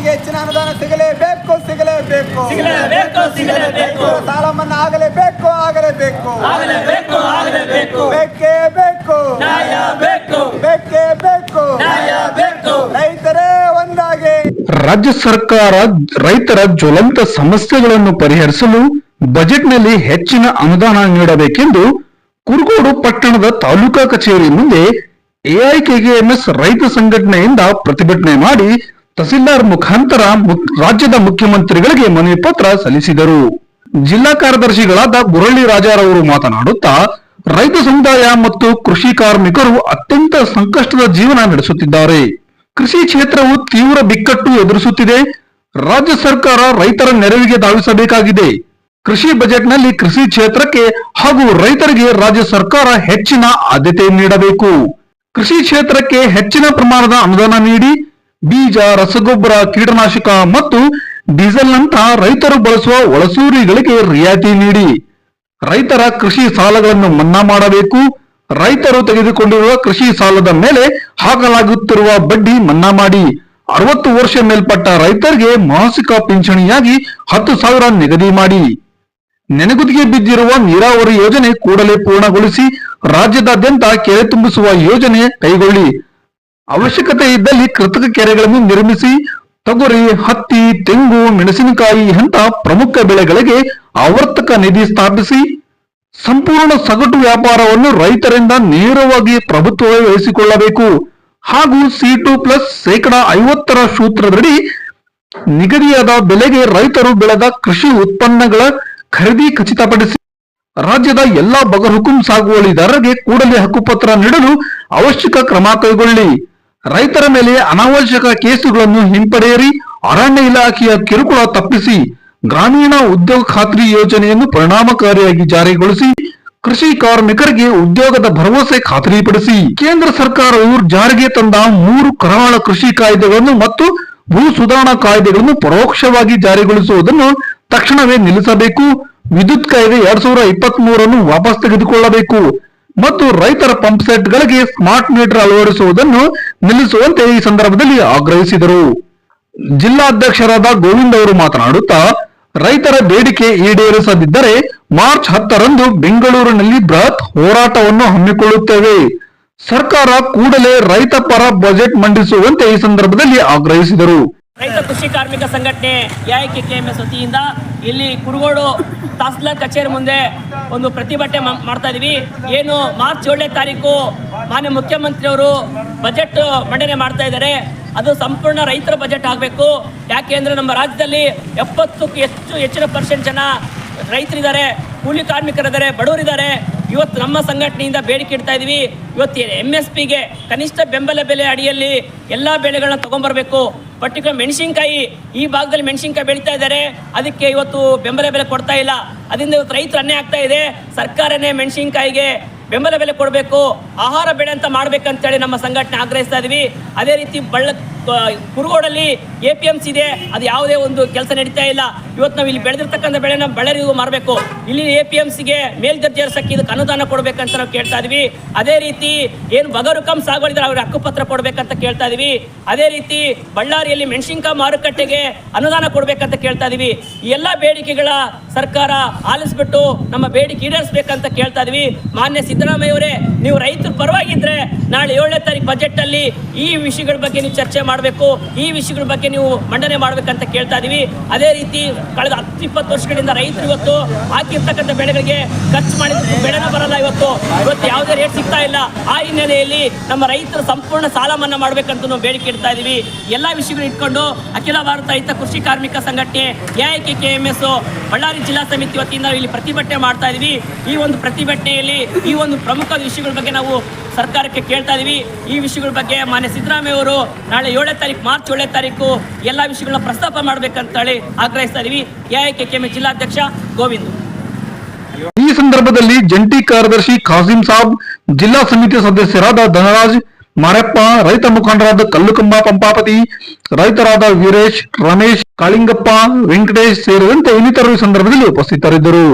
ಕೃಷಿಗೆ ಹೆಚ್ಚಿನ ಅನುದಾನ ಸಿಗಲೇಬೇಕು ಸಿಗಲೇಬೇಕು ಸಾಲ ಮನ್ನಾ ಆಗಲೇಬೇಕು ಆಗಲೇಬೇಕು ಬೇಕೇ. ಬೇಕು. ಬೇಕೇ ಬೇಕು. ರೈತರೇ ಒಂದಾಗಿ. ರಾಜ್ಯ ಸರ್ಕಾರ ರೈತರ ಜ್ವಲಂತ ಸಮಸ್ಯೆಗಳನ್ನು ಪರಿಹರಿಸಲು ಬಜೆಟ್ನಲ್ಲಿ ಹೆಚ್ಚಿನ ಅನುದಾನ ನೀಡಬೇಕೆಂದು ಕುರುಗೋಡು ಪಟ್ಟಣದ ತಾಲೂಕಾ ಕಚೇರಿ ಮುಂದೆ ಎಐಕೆಎಂಎಸ್ ರೈತ ಸಂಘಟನೆಯಿಂದ ಪ್ರತಿಭಟನೆ ಮಾಡಿ ತಹಸೀಲ್ದಾರ್ ಮುಖಾಂತರ ರಾಜ್ಯದ ಮುಖ್ಯಮಂತ್ರಿಗಳಿಗೆ ಮನವಿ ಪತ್ರ ಸಲ್ಲಿಸಿದರು. ಜಿಲ್ಲಾ ಕಾರ್ಯದರ್ಶಿಗಳಾದ ಮುರಳಿ ರಾಜಾರವರು ಮಾತನಾಡುತ್ತಾ, ರೈತ ಸಮುದಾಯ ಮತ್ತು ಕೃಷಿ ಕಾರ್ಮಿಕರು ಅತ್ಯಂತ ಸಂಕಷ್ಟದ ಜೀವನ ನಡೆಸುತ್ತಿದ್ದಾರೆ. ಕೃಷಿ ಕ್ಷೇತ್ರವು ತೀವ್ರ ಬಿಕ್ಕಟ್ಟು ಎದುರಿಸುತ್ತಿದೆ. ರಾಜ್ಯ ಸರ್ಕಾರ ರೈತರ ನೆರವಿಗೆ ಧಾವಿಸಬೇಕಾಗಿದೆ. ಕೃಷಿ ಬಜೆಟ್ನಲ್ಲಿ ಕೃಷಿ ಕ್ಷೇತ್ರಕ್ಕೆ ಹಾಗೂ ರೈತರಿಗೆ ರಾಜ್ಯ ಸರ್ಕಾರ ಹೆಚ್ಚಿನ ಆದ್ಯತೆ ನೀಡಬೇಕು. ಕೃಷಿ ಕ್ಷೇತ್ರಕ್ಕೆ ಹೆಚ್ಚಿನ ಪ್ರಮಾಣದ ಅನುದಾನ ನೀಡಿ ಬೀಜ, ರಸಗೊಬ್ಬರ, ಕೀಟನಾಶಕ ಮತ್ತು ಡೀಸೆಲ್ನಂತ ರೈತರು ಬಳಸುವ ಒಳಸೂರಿಗಳಿಗೆ ರಿಯಾಯಿತಿ ನೀಡಿ. ರೈತರ ಕೃಷಿ ಸಾಲಗಳನ್ನು ಮನ್ನಾ ಮಾಡಬೇಕು. ರೈತರು ತೆಗೆದುಕೊಂಡಿರುವ ಕೃಷಿ ಸಾಲದ ಮೇಲೆ ಹಾಕಲಾಗುತ್ತಿರುವ ಬಡ್ಡಿ ಮನ್ನಾ ಮಾಡಿ. ಅರವತ್ತು ವರ್ಷ ಮೇಲ್ಪಟ್ಟ ರೈತರಿಗೆ ಮಾಸಿಕ ಪಿಂಚಣಿಯಾಗಿ ಹತ್ತು ಸಾವಿರ ನಿಗದಿ ಮಾಡಿ. ನೆನೆಗುದಿಗೆ ಬಿದ್ದಿರುವ ನೀರಾವರಿ ಯೋಜನೆ ಕೂಡಲೇ ಪೂರ್ಣಗೊಳಿಸಿ ರಾಜ್ಯದಾದ್ಯಂತ ಕೆರೆ ತುಂಬಿಸುವ ಯೋಜನೆ ಕೈಗೊಳ್ಳಿ. ಅವಶ್ಯಕತೆ ಇದ್ದಲ್ಲಿ ಕೃತಕ ಕೆರೆಗಳನ್ನು ನಿರ್ಮಿಸಿ, ತೊಗರಿ, ಹತ್ತಿ, ತೆಂಗು, ಮೆಣಸಿನಕಾಯಿ ಅಂತ ಪ್ರಮುಖ ಬೆಳೆಗಳಿಗೆ ಆವರ್ತಕ ನಿಧಿ ಸ್ಥಾಪಿಸಿ, ಸಂಪೂರ್ಣ ಸಗಟು ವ್ಯಾಪಾರವನ್ನು ರೈತರಿಂದ ನೇರವಾಗಿ ಪ್ರಭುತ್ವವೇ ವಹಿಸಿಕೊಳ್ಳಬೇಕು. ಹಾಗೂ ಸಿ ಟು ಪ್ಲಸ್ ಶೇಕಡ ಐವತ್ತರ ಸೂತ್ರದಡಿ ನಿಗದಿಯಾದ ಬೆಲೆಗೆ ರೈತರು ಬೆಳೆದ ಕೃಷಿ ಉತ್ಪನ್ನಗಳ ಖರೀದಿ ಖಚಿತಪಡಿಸಿ, ರಾಜ್ಯದ ಎಲ್ಲಾ ಬಗರ್ಹುಕುಂ ಸಾಗುವಳಿದಾರರಿಗೆ ಕೂಡಲೇ ಹಕ್ಕುಪತ್ರ ನೀಡಲು ಅವಶ್ಯಕ ಕ್ರಮ ಕೈಗೊಳ್ಳಿ. ರೈತರ ಮೇಲೆ ಅನಾವಶ್ಯಕ ಕೇಸುಗಳನ್ನು ಹಿಂಪಡೆಯಿರಿ, ಅರಣ್ಯ ಇಲಾಖೆಯ ಕಿರುಕುಳ ತಪ್ಪಿಸಿ, ಗ್ರಾಮೀಣ ಉದ್ಯೋಗ ಖಾತ್ರಿ ಯೋಜನೆಯನ್ನು ಪರಿಣಾಮಕಾರಿಯಾಗಿ ಜಾರಿಗೊಳಿಸಿ, ಕೃಷಿ ಕಾರ್ಮಿಕರಿಗೆ ಉದ್ಯೋಗದ ಭರವಸೆ ಖಾತ್ರಿಪಡಿಸಿ. ಕೇಂದ್ರ ಸರ್ಕಾರವು ಜಾರಿಗೆ ತಂದ ಮೂರು ಕರಾಳ ಕೃಷಿ ಕಾಯ್ದೆಗಳನ್ನು ಮತ್ತು ಭೂ ಸುಧಾರಣಾ ಕಾಯ್ದೆಗಳನ್ನು ಪರೋಕ್ಷವಾಗಿ ಜಾರಿಗೊಳಿಸುವುದನ್ನು ತಕ್ಷಣವೇ ನಿಲ್ಲಿಸಬೇಕು. ವಿದ್ಯುತ್ ಕಾಯ್ದೆ ಎರಡ್ ಸಾವಿರದ ಇಪ್ಪತ್ತ್ ಮೂರನ್ನು ವಾಪಸ್ ತೆಗೆದುಕೊಳ್ಳಬೇಕು. ಮತ್ತು ರೈತರ ಪಂಪ್ ಸೆಟ್ಗಳಿಗೆ ಸ್ಮಾರ್ಟ್ ಮೀಟರ್ ಅಳವಡಿಸುವುದನ್ನು ನಿಲ್ಲಿಸುವಂತೆ ಈ ಸಂದರ್ಭದಲ್ಲಿ ಆಗ್ರಹಿಸಿದರು. ಜಿಲ್ಲಾಧ್ಯಕ್ಷರಾದ ಗೋವಿಂದ್ ಅವರು ಮಾತನಾಡುತ್ತಾ, ರೈತರ ಬೇಡಿಕೆ ಈಡೇರಿಸದಿದ್ದರೆ ಮಾರ್ಚ್ ಹತ್ತರಂದು ಬೆಂಗಳೂರಿನಲ್ಲಿ ಬೃಹತ್ ಹೋರಾಟವನ್ನು ಹಮ್ಮಿಕೊಳ್ಳುತ್ತೇವೆ. ಸರ್ಕಾರ ಕೂಡಲೇ ರೈತ ಪರ ಬಜೆಟ್ ಮಂಡಿಸುವಂತೆ ಈ ಸಂದರ್ಭದಲ್ಲಿ ಆಗ್ರಹಿಸಿದರು. ರೈತ ಕೃಷಿ ಕಾರ್ಮಿಕ ಸಂಘಟನೆ ಎಐಕೆ ಎಸ್ ವತಿಯಿಂದ ಇಲ್ಲಿ ಕುರುಗೋಡು ತಹಸೀಲ್ದಾರ್ ಕಚೇರಿ ಮುಂದೆ ಒಂದು ಪ್ರತಿಭಟನೆ ಮಾಡ್ತಾ ಇದೀವಿ. ಏನು ಮಾರ್ಚ್ ಏಳನೇ ತಾರೀಕು ಮಾನ್ಯ ಮುಖ್ಯಮಂತ್ರಿಯವರು ಬಜೆಟ್ ಮಂಡನೆ ಮಾಡ್ತಾ ಇದ್ದಾರೆ. ಅದು ಸಂಪೂರ್ಣ ರೈತರ ಬಜೆಟ್ ಆಗಬೇಕು. ಯಾಕೆ ಅಂದರೆ ನಮ್ಮ ರಾಜ್ಯದಲ್ಲಿ ಎಪ್ಪತ್ತಕ್ಕೂ ಹೆಚ್ಚು ಹೆಚ್ಚಿನ ಪರ್ಸೆಂಟ್ ಜನ ರೈತರಿದ್ದಾರೆ, ಕೂಲಿ ಕಾರ್ಮಿಕರಿದ್ದಾರೆ, ಬಡವರಿದ್ದಾರೆ. ಇವತ್ತು ನಮ್ಮ ಸಂಘಟನೆಯಿಂದ ಬೇಡಿಕೆ ಇಡ್ತಾ ಇದೀವಿ. ಇವತ್ತು ಎಂ ಎಸ್ ಪಿಗೆ ಕನಿಷ್ಠ ಬೆಂಬಲ ಬೆಲೆ ಅಡಿಯಲ್ಲಿ ಎಲ್ಲ ಬೆಳೆಗಳನ್ನ ತಗೊಂಡ್ಬರ್ಬೇಕು. ಪರ್ಟಿಕ್ಯುಲರ್ ಮೆಣಸಿನ್ಕಾಯಿ, ಈ ಭಾಗದಲ್ಲಿ ಮೆಣಸಿನ್ಕಾಯಿ ಬೆಳೀತಾ ಇದ್ದಾರೆ. ಅದಕ್ಕೆ ಇವತ್ತು ಬೆಂಬಲ ಬೆಲೆ ಕೊಡ್ತಾ ಇಲ್ಲ. ಅದರಿಂದ ಇವತ್ತು ರೈತರು ಅನ್ಯಾಯ ಆಗ್ತಾ ಇದೆ. ಸರ್ಕಾರನೇ ಮೆಣಸಿನ್ಕಾಯಿಗೆ ಬೆಂಬಲ ಬೆಲೆ ಕೊಡಬೇಕು. ಆಹಾರ ಬೆಳೆ ಅಂತ ಮಾಡ್ಬೇಕಂತೇಳಿ ನಮ್ಮ ಸಂಘಟನೆ ಆಗ್ರಹಿಸ್ತಾ ಇದೀವಿ. ಅದೇ ರೀತಿ ಬಳ್ಳ ಕುರುಗೋಡಲ್ಲಿ ಎ ಪಿ ಎಂ ಸಿ ಇದೆ. ಅದು ಯಾವುದೇ ಒಂದು ಕೆಲಸ ನಡೀತಾ ಇಲ್ಲ. ಇವತ್ತು ನಾವು ಇಲ್ಲಿ ಬೆಳೆದಿರ್ತಕ್ಕಂಥ ಬೆಳೆನ ಬಳ್ಳಾರಿಗೂ ಮಾರಬೇಕು. ಇಲ್ಲಿ ಎ ಪಿ ಎಂ ಸಿಗೆ ಮೇಲ್ದರ್ಜೆ ಏರ್ಸಕ್ಕೆ ಇದಕ್ಕೆ ಅನುದಾನ ಕೊಡಬೇಕಂತ ನಾವು ಕೇಳ್ತಾ ಇದೀವಿ. ಅದೇ ರೀತಿ ಏನು ಬಗರುಕಂ ಸಾಗುವಳಿದ್ರೆ ಅವ್ರಿಗೆ ಹಕ್ಕುಪತ್ರ ಕೊಡಬೇಕಂತ ಕೇಳ್ತಾ ಇದೀವಿ. ಅದೇ ರೀತಿ ಬಳ್ಳಾರಿಯಲ್ಲಿ ಮೆಣಸಿನ್ಕಾಯಿ ಮಾರುಕಟ್ಟೆಗೆ ಅನುದಾನ ಕೊಡಬೇಕಂತ ಕೇಳ್ತಾ ಇದೀವಿ. ಈ ಎಲ್ಲ ಬೇಡಿಕೆಗಳ ಸರ್ಕಾರ ಆಲಿಸ್ಬಿಟ್ಟು ನಮ್ಮ ಬೇಡಿಕೆ ಈಡೇರಿಸಬೇಕಂತ ಕೇಳ್ತಾ ಇದೀವಿ. ಮಾನ್ಯ ಸಿದ್ದರಾಮಯ್ಯವರೇ ನೀವು ಪರವಾಗಿದ್ರೆ ನಾಳೆ ಏಳನೇ ತಾರೀಕು ಬಜೆಟ್ ಅಲ್ಲಿ ಈ ವಿಷಯಗಳ ಬಗ್ಗೆ ನೀವು ಚರ್ಚೆ ಮಾಡಬೇಕು, ಈ ವಿಷಯಗಳ ಬಗ್ಗೆ ನೀವು ಮಂಡನೆ ಮಾಡ್ಬೇಕಂತ ಕೇಳ್ತಾ ಇದೀವಿ. ಅದೇ ರೀತಿ ಕಳೆದ ಹತ್ತು ಇಪ್ಪತ್ತು ವರ್ಷಗಳಿಂದ ರೈತರು ಇವತ್ತು ಹಾಕಿರ್ತಕ್ಕಂಥ ಬೆಳೆಗಳಿಗೆ ಖರ್ಚು ಮಾಡಿದ ಬೆಳೆನ ಬರಲ್ಲ ಇವತ್ತು. ಇವತ್ತು ಯಾವುದೇ ರೇಟ್ ಸಿಗ್ತಾ ಇಲ್ಲ. ಆ ಹಿನ್ನೆಲೆಯಲ್ಲಿ ನಮ್ಮ ರೈತರು ಸಂಪೂರ್ಣ ಸಾಲ ಮನ್ನಾ ಮಾಡ್ಬೇಕಂತ ಬೇಡಿಕೆ ಇಡ್ತಾ ಇದೀವಿ. ಎಲ್ಲ ವಿಷಯಗಳು ಇಟ್ಕೊಂಡು ಅಖಿಲ ಭಾರತ ರೈತ ಕೃಷಿ ಕಾರ್ಮಿಕ ಸಂಘಟನೆ AIK K M S Ballari ಜಿಲ್ಲಾ ಸಮಿತಿ ವತಿಯಿಂದ ಇಲ್ಲಿ ಪ್ರತಿಭಟನೆ ಮಾಡ್ತಾ ಇದೀವಿ. ಈ ಒಂದು ಪ್ರತಿಭಟನೆಯಲ್ಲಿ ಈ ಒಂದು ಪ್ರಮುಖ ವಿಷಯಗಳ ಬಗ್ಗೆ ನಾವು ಸರ್ಕಾರಕ್ಕೆ ಕೇಳ್ತಾ ಇದೀವಿ ಈ ವಿಷಯಗಳ ಬಗ್ಗೆ ಮಾನ್ಯ ಸಿದ್ದರಾಮಯ್ಯ ಅವರು ನಾಳೆ ಏಳನೇ ತಾರೀಕು, ಮಾರ್ಚ್ ಏಳನೇ ತಾರೀಕು ಎಲ್ಲ ವಿಷಯಗಳನ್ನ ಪ್ರಸ್ತಾಪ ಮಾಡ್ಬೇಕಂತೇಳಿ ಆಗ್ರಹಿಸ್ತಾ ಇದೀವಿ. ಎಐಕೆ ಕೆ ಎಂ ಜಿಲ್ಲಾಧ್ಯಕ್ಷ ಗೋವಿಂದ್. ಈ ಸಂದರ್ಭದಲ್ಲಿ ಜಂಟಿ ಕಾರ್ಯದರ್ಶಿ ಖಾಸಿಂ ಸಾಬ್, ಜಿಲ್ಲಾ ಸಮಿತಿ ಸದಸ್ಯರಾದ ಧನರಾಜ್ ಮಾರಪ್ಪ, ರೈತ ಮುಖಂಡರಾದ ಕಲ್ಲುಕಂಬ ಪಂಪಾಪತಿ, ರೈತರಾದ ವೀರೇಶ್, ರಮೇಶ್, ಕಾಳಿಂಗಪ್ಪ, ವೆಂಕಟೇಶ್ ಸೇರಿದಂತೆ ಇನ್ನಿತರರು ಸಂದರ್ಭದಲ್ಲಿ ಉಪಸ್ಥಿತರಿದ್ದರು.